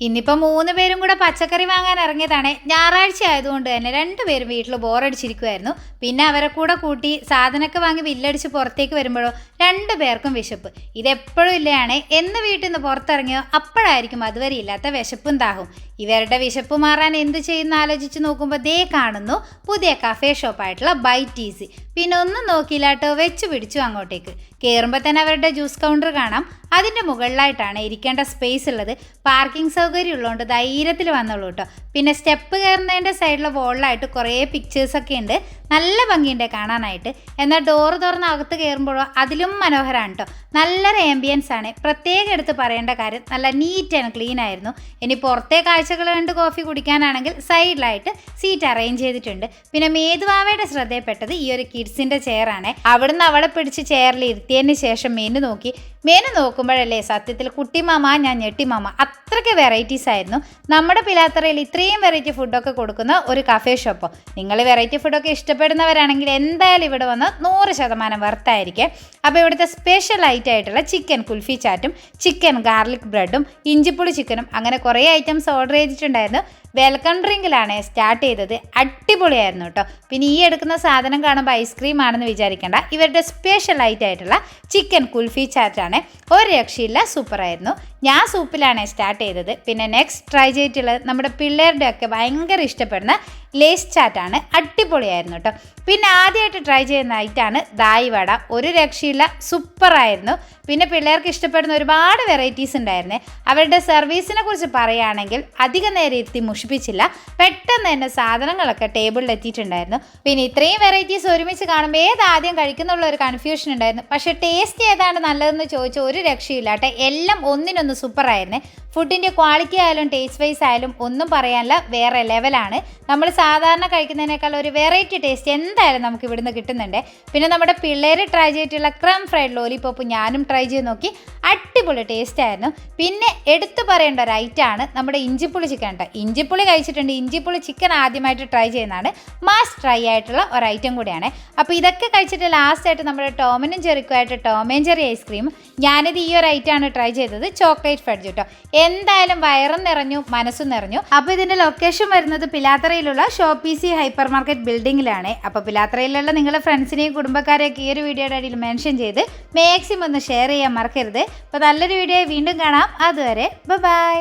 ഇന്നിപ്പോൾ മൂന്ന് പേരും കൂടെ പച്ചക്കറി വാങ്ങാൻ ഇറങ്ങിയതാണ്. ഞായറാഴ്ച ആയതുകൊണ്ട് തന്നെ രണ്ടുപേരും വീട്ടിൽ ബോറടിച്ചിരിക്കുമായിരുന്നു പിന്നെ അവരെ കൂടെ കൂട്ടി സാധനമൊക്കെ വാങ്ങി വില്ലടിച്ച് പുറത്തേക്ക് വരുമ്പോഴോ രണ്ടു പേർക്കും വിശപ്പ്. ഇതെപ്പോഴും ഇല്ലയാണ് എന്ന് വീട്ടിൽ നിന്ന് പുറത്തിറങ്ങിയോ അപ്പോഴായിരിക്കും അതുവരെ ഇല്ലാത്ത വിശപ്പും ദാഹവും. ഇവരുടെ വിശപ്പ് മാറാൻ എന്ത് ചെയ്യുന്ന ആലോചിച്ച് നോക്കുമ്പോൾ ദേ കാണുന്നു പുതിയ കഫേ ഷോപ്പായിട്ടുള്ള ബൈറ്റ് ഈസി പിന്നെ ഒന്നും നോക്കിയില്ല കേട്ടോ വെച്ച് പിടിച്ചു അങ്ങോട്ടേക്ക്. കയറുമ്പോൾ തന്നെ അവരുടെ ജ്യൂസ് കൗണ്ടർ കാണാം. അതിന്റെ മുകളിലായിട്ടാണ് ഇരിക്കേണ്ട സ്പേസ് ഉള്ളത്. പാർക്കിംഗ് സൗകര്യം ഉള്ളതുകൊണ്ട് ധൈര്യത്തിൽ വന്നോളൂ കേട്ടോ പിന്നെ സ്റ്റെപ്പ് കയറുന്നതിന്റെ സൈഡിലെ വോളിലായിട്ട് കുറേ പിക്ചേഴ്സൊക്കെ ഉണ്ട്. നല്ല ഭംഗിയുണ്ട് കാണാനായിട്ട്. എന്നാൽ ഡോറ് തുറന്ന് അകത്ത് കയറുമ്പോഴോ അതിലും മനോഹരമാണ് കേട്ടോ നല്ലൊരു ആംബിയൻസ് ആണ്. പ്രത്യേകം എടുത്ത് പറയേണ്ട കാര്യം നല്ല നീറ്റ് ആൻഡ് ക്ലീൻ ആയിരുന്നു. ഇനി പുറത്തെ കാഴ്ചകൾ കണ്ട് കോഫി കുടിക്കാനാണെങ്കിൽ സൈഡിലായിട്ട് സീറ്റ് അറേഞ്ച് ചെയ്തിട്ടുണ്ട്. പിന്നെ മേധുവാവയുടെ ശ്രദ്ധയിൽപ്പെട്ടത് ഈ ഒരു കിഡ്സിന്റെ ചെയറാണ് അവിടുന്ന് അവളെ പിടിച്ച് ചെയറിൽ ഇരുത്തിയതിന് ശേഷം മെനു നോക്കി. മെനു നോക്കുമ്പോഴല്ലേ സത്യത്തിൽ കുട്ടിമാമ ഞാൻ ഞെട്ടിമാമ. അത്രയ്ക്ക് വെറൈറ്റീസ് ആയിരുന്നു. നമ്മുടെ പിലാത്തറയിൽ ഇത്രയും വെറൈറ്റി ഫുഡൊക്കെ കൊടുക്കുന്ന ഒരു കഫേ ഷോപ്പോ നിങ്ങൾ വെറൈറ്റി ഫുഡൊക്കെ ഇഷ്ടപ്പെടുന്നവരാണെങ്കിൽ എന്തായാലും ഇവിടെ വന്ന് നൂറ് ശതമാനം വർത്തായിരിക്കും. അപ്പോൾ ഇവിടുത്തെ സ്പെഷ്യൽ ആയിട്ടുള്ള ചിക്കൻ കുൽഫി ചാറ്റും ചിക്കൻ ഗാർലിക് ബ്രെഡും ഇഞ്ചിപ്പുളി ചിക്കനും അങ്ങനെ കുറേ ഐറ്റംസ് ഓർഡർ ചെയ്തിട്ടുണ്ടായിരുന്നു. വെൽക്കം ഡ്രിങ്കിലാണ് സ്റ്റാർട്ട് ചെയ്തത്. അടിപൊളിയായിരുന്നു കേട്ടോ പിന്നെ ഈ എടുക്കുന്ന സാധനം കാണുമ്പോൾ ഐസ്ക്രീം ആണെന്ന് വിചാരിക്കേണ്ട. ഇവരുടെ സ്പെഷ്യൽ ആയിട്ടുള്ള ചിക്കൻ കുൽഫി ചാറ്റാണ്. ഒരു രക്ഷയില്ല സൂപ്പറായിരുന്നു. ഞാൻ സൂപ്പിലാണ് സ്റ്റാർട്ട് ചെയ്തത്. പിന്നെ നെക്സ്റ്റ് ട്രൈ ചെയ്തിട്ടുള്ളത് നമ്മുടെ പിള്ളേരുടെ ഒക്കെ ഭയങ്കര ഇഷ്ടപ്പെടുന്ന ലേസ് ചാറ്റാണ്. അടിപൊളിയായിരുന്നു കേട്ടോ പിന്നെ ആദ്യമായിട്ട് ട്രൈ ചെയ്യുന്ന ഐറ്റാണ് ദായി വട. ഒരു രക്ഷയില്ല സൂപ്പറായിരുന്നു. പിന്നെ പിള്ളേർക്ക് ഇഷ്ടപ്പെടുന്ന ഒരുപാട് വെറൈറ്റീസ് ഉണ്ടായിരുന്നേ. അവരുടെ സർവീസിനെ കുറിച്ച് പറയുകയാണെങ്കിൽ അധിക നേരം ഇരുത്തി മുഷിപ്പിച്ചില്ല പെട്ടെന്ന് തന്നെ സാധനങ്ങളൊക്കെ ടേബിളിൽ എത്തിയിട്ടുണ്ടായിരുന്നു. പിന്നെ ഇത്രയും വെറൈറ്റീസ് ഒരുമിച്ച് കാണുമ്പോൾ ഏതാദ്യം കഴിക്കുന്നുള്ള ഒരു കൺഫ്യൂഷൻ ഉണ്ടായിരുന്നു. പക്ഷേ ടേസ്റ്റ് ഏതാണ് നല്ലതെന്ന് ചോദിച്ചാൽ ഒരു രക്ഷയില്ല കേട്ടോ എല്ലാം ഒന്നിനൊന്ന് സൂപ്പറായിരുന്നേ ഫുഡിന്റെ ക്വാളിറ്റി ആയാലും ടേസ്റ്റ് വൈസ് ആയാലും ഒന്നും പറയാനില്ല വേറെ ലെവലാണ് നമ്മൾ സാധാരണ കഴിക്കുന്നതിനേക്കാൾ ഒരു വെറൈറ്റി ടേസ്റ്റ് എന്തായാലും നമുക്ക് ഇവിടുന്ന് കിട്ടുന്നുണ്ട്. പിന്നെ നമ്മുടെ പിള്ളേർ ട്രൈ ചെയ്തിട്ടുള്ള ക്രം ഫ്രൈഡ് ലോലിപോപ്പ് ഞാനും ട്രൈ ചെയ്ത് നോക്കി അടിപൊളി ടേസ്റ്റ് ആയിരുന്നു. പിന്നെ എടുത്തു പറയേണ്ട ഒരു ഐറ്റമാണ് നമ്മുടെ ഇഞ്ചിപ്പുളി ചിക്കൻ കേട്ടോ ഇഞ്ചിപ്പുളി കഴിച്ചിട്ടുണ്ട്. ഇഞ്ചിപ്പുളി ചിക്കൻ ആദ്യമായിട്ട് ട്രൈ ചെയ്യുന്നതാണ്. മാസ് ട്രൈ ആയിട്ടുള്ള ഒരു ഐറ്റം കൂടിയാണ്. അപ്പോൾ ഇതൊക്കെ കഴിച്ചിട്ട് ലാസ്റ്റ് ആയിട്ട് നമ്മുടെ ടോമിനും ചെറുക്കുമായിട്ട് ടോമേൻ ചെറി ഐസ്ക്രീം. ഞാനിത് ഈ ഒരു ഐറ്റമാണ് ട്രൈ ചെയ്തത്. ചോക്ലേറ്റ് ഫഡ്ജ് കേട്ടോ എന്തായാലും വയറും നിറഞ്ഞു മനസ്സും നിറഞ്ഞു. അപ്പോൾ ഇതിന്റെ ലൊക്കേഷൻ വരുന്നത് പിലാത്തറയിലുള്ള സി ഹൈപ്പർ മാർക്കറ്റ് ബിൽഡിങ്ങിലാണ്. അപ്പോൾ പിലാത്രയിലുള്ള നിങ്ങളുടെ ഫ്രണ്ട്സിനെയും കുടുംബക്കാരെയൊക്കെ ഈ ഒരു വീഡിയോയുടെ അടിയിൽ മെൻഷൻ ചെയ്ത് മാക്സിമം ഒന്ന് ഷെയർ ചെയ്യാൻ മറക്കരുത്. അപ്പോൾ നല്ലൊരു വീഡിയോ വീണ്ടും കാണാം. അതുവരെ ബൈ